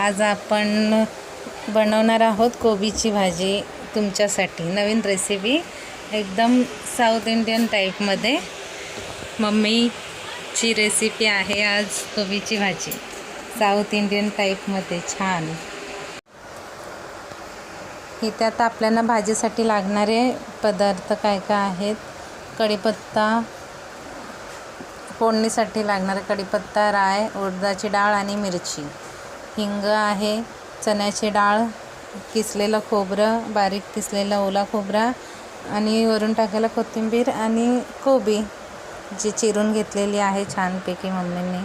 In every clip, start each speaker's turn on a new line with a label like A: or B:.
A: आज आपण बनवणार आहोत कोबीची भाजी तुमच्यासाठी. नवीन रेसिपी एकदम साऊथ इंडियन टाईपमध्ये मम्मीची रेसिपी आहे आज कोबीची भाजी. साऊथ इंडियन टाईपमध्ये छान. इथे आता आपल्याला भाजीसाठी लागणारे पदार्थ काय काय आहेत? कढीपत्ता फोडणीसाठी लागणारा कढीपत्ता राय उडदाची डाळ आणि मिरची. हिंग आहे चण्याची डाळ किसलेलं खोबरं बारीक किसलेला ओला खोबरा आणि वरून टाकायला कोथिंबीर आणि कोबी जी चिरून घेतलेली आहे छानपैकी मम्मींनी.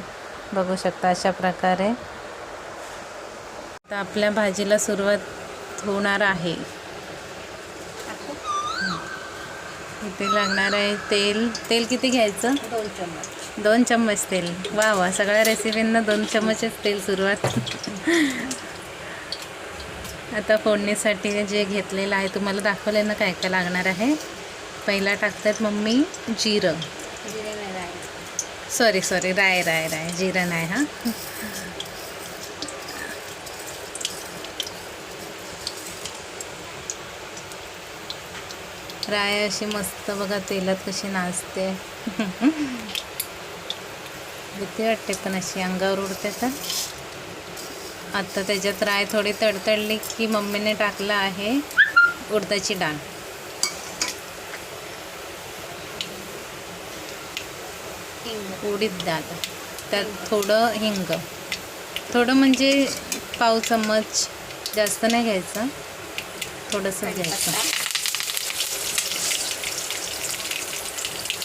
A: बघू शकता अशा प्रकारे. आता आपल्या भाजीला सुरुवात होणार आहे. इथे लागणार आहे तेल. तेल किती घ्यायचं?
B: दोन चम्मच.
A: दोन चम्मच तेल. वा वा सगळ्या रेसिपींना दोन चम्मचच तेल सुरुवात. आता फोडणीसाठी जे घेतलेलं आहे तुम्हाला दाखवलं ना काय काय लागणार आहे? पहिला टाकतात मम्मी जिरं. सॉरी सॉरी राय राय राय जिरं नाही हां. राय अशी मस्त बघा तेलात कशी नाचते. भीती वाटते पण अशी अंगावर उडते तर. आता त्याच्यात राय थोडी तडतडली की मम्मीने टाकलं आहे उडदाची डाळ. उडीद डाळ. त्यात थोडं हिंग. थोडं म्हणजे पाव चम्मच जास्त नाही घ्यायचं. थोडंसं घ्यायचं.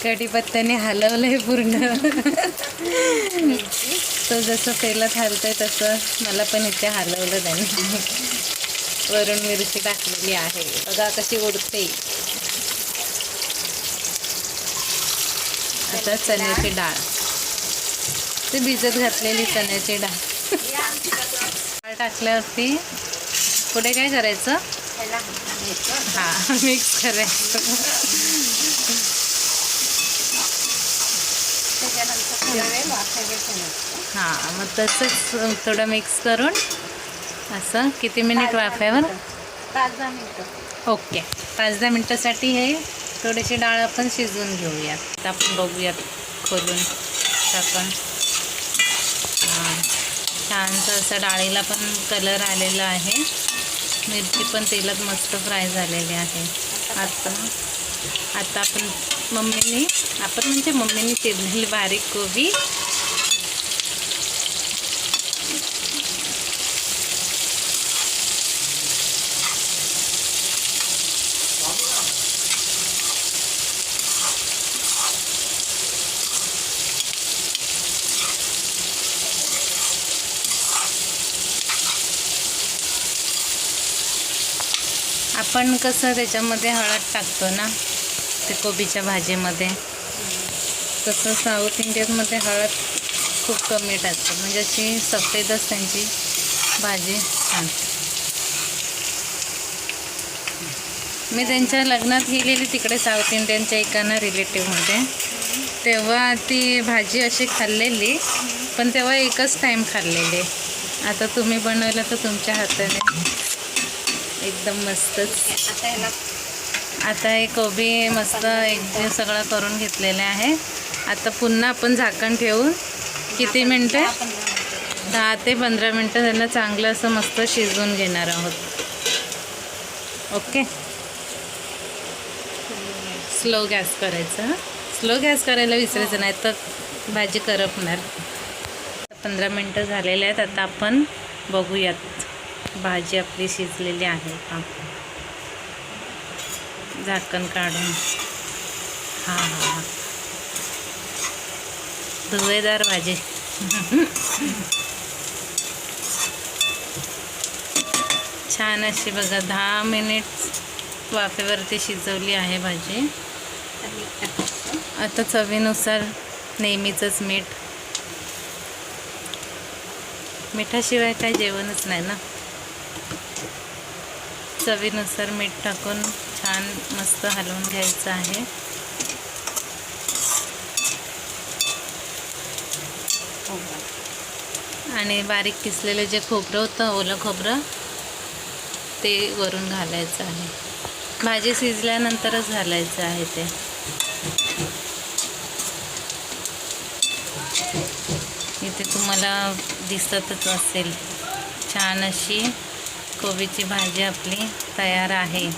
A: कढीपत्त्याने हलवलं आहे पूर्ण. तो जसं तेलात हलतंय तसं मला पण इथे हलवलं त्यांनी. वरून मिरची टाकलेली आहे. बघा कशी उडते. आता चण्याची डाळ. ते भिजत घातलेली चण्याची डाळ. डाळ टाकल्यावरती पुढे काय करायचं? हां मिक्स करायचं. हां मग तसंच थोडं मिक्स करून असं किती मिनिट वाफ्यावर
B: पाच दहा मिनिटं.
A: ओके पाच दहा मिनटासाठी हे थोडीशी डाळ आपण शिजवून घेऊयात आपण बघूयात खोलून. टाकून हां छानसं असं डाळीला पण कलर आलेला आहे. मिरची पण तेलात मस्त फ्राय झालेली आहे. आता आता आपण मम्मीने आपण म्हणजे मम्मीने चिरलेली बारीक कोबी. आपण कसं त्याच्यामध्ये हळद टाकतो ना? ते कोबीच्या भाजीमध्ये. तसं साऊथ इंडियनमध्ये हळद खूप कमी टाकते म्हणजे अशी सफेदच त्यांची भाजी छान मी त्यांच्या लग्नात गेलेली तिकडे साऊथ इंडियनच्या एकाना रिलेटिव्हमध्ये. तेव्हा ती भाजी अशी खाल्लेली पण तेव्हा एकच टाईम खाल्लेली. आता तुम्ही बनवलं तर तुमच्या हाताने. एकदम मस्तच.
B: आता ह्याला
A: आता हे कोबी मस्त एक सगळं करून घेतलेले आहे. आता पुन्हा आपण झाकण ठेवून किती मिनटं?
B: दहा
A: ते पंधरा मिनटं त्यांना चांगलं असं मस्त शिजवून घेणार आहोत. ओके? स्लो गॅस करायचा स्लो गॅस करायला विसरायचं नाही तर भाजी करपणार. पंधरा मिनटं झालेले आहेत. आता आपण बघूयात भाजी आपली शिजलेली आहे का? झाकण काढून. हां हां हां. धुवेदार भाजी. छान अशी बघा दहा मिनिट वाफेवरती शिजवली आहे भाजी. आता चवीनुसार नेहमीचंच मीठ. मिठाशिवाय काय जेवणच नाही ना? चवीनुसार मीठ टाकून छान मस्त हलवून घ्यायचं आहे. आणि बारीक किसलेलं जे खोबरं होतं ओलं खोबरं ते वरून घालायचं आहे. भाजी शिजल्यानंतरच घालायचं आहे ते. इथे तुम्हाला दिसतच असेल. छान अशी कोबीची भाजी आपली तयार आहे.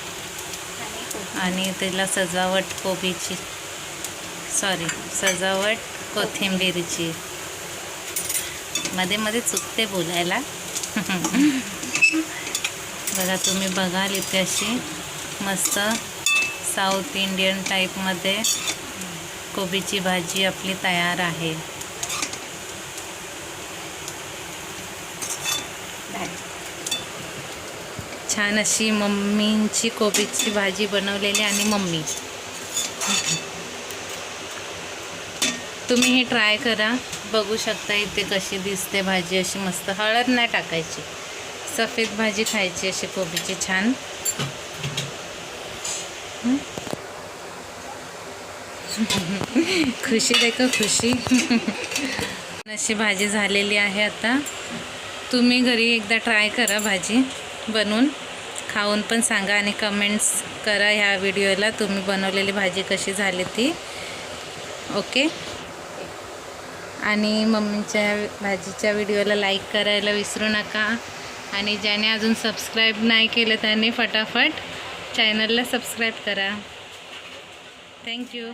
A: आणि त्याला सजावट कोबीची सॉरी सजावट कोथिंबीरची. मध्ये मध्ये चुकते बोलायला. बघा तुम्ही बघाल इथे अशी मस्त साऊथ इंडियन टाईपमध्ये कोबीची भाजी आपली तयार आहे. छान अशी मम्मींची कोबीची भाजी बनवलेली आणि मम्मी. तुम्ही ही ट्राय करा. बघू शकता इथे कशी दिसते भाजी अशी मस्त. हळद नाही टाकायची. सफेद भाजी खायची अशी कोबीची छान. खुशी देखो खुशी. अशी भाजी झालेली आहे आता. तुम्ही घरी एकदा ट्राय करा भाजी. बनवून खाऊन पण सांगा आणि कमेंट्स करा ह्या व्हिडिओला तुम्ही बनवलेली भाजी कशी झाली ती. ओके? आणि मम्मीच्या भाजीच्या व्हिडिओला लाईक करायला विसरू नका. आणि ज्याने अजून सबस्क्राईब नाही केलं त्याने फटाफट चॅनलला सबस्क्राईब करा. थँक्यू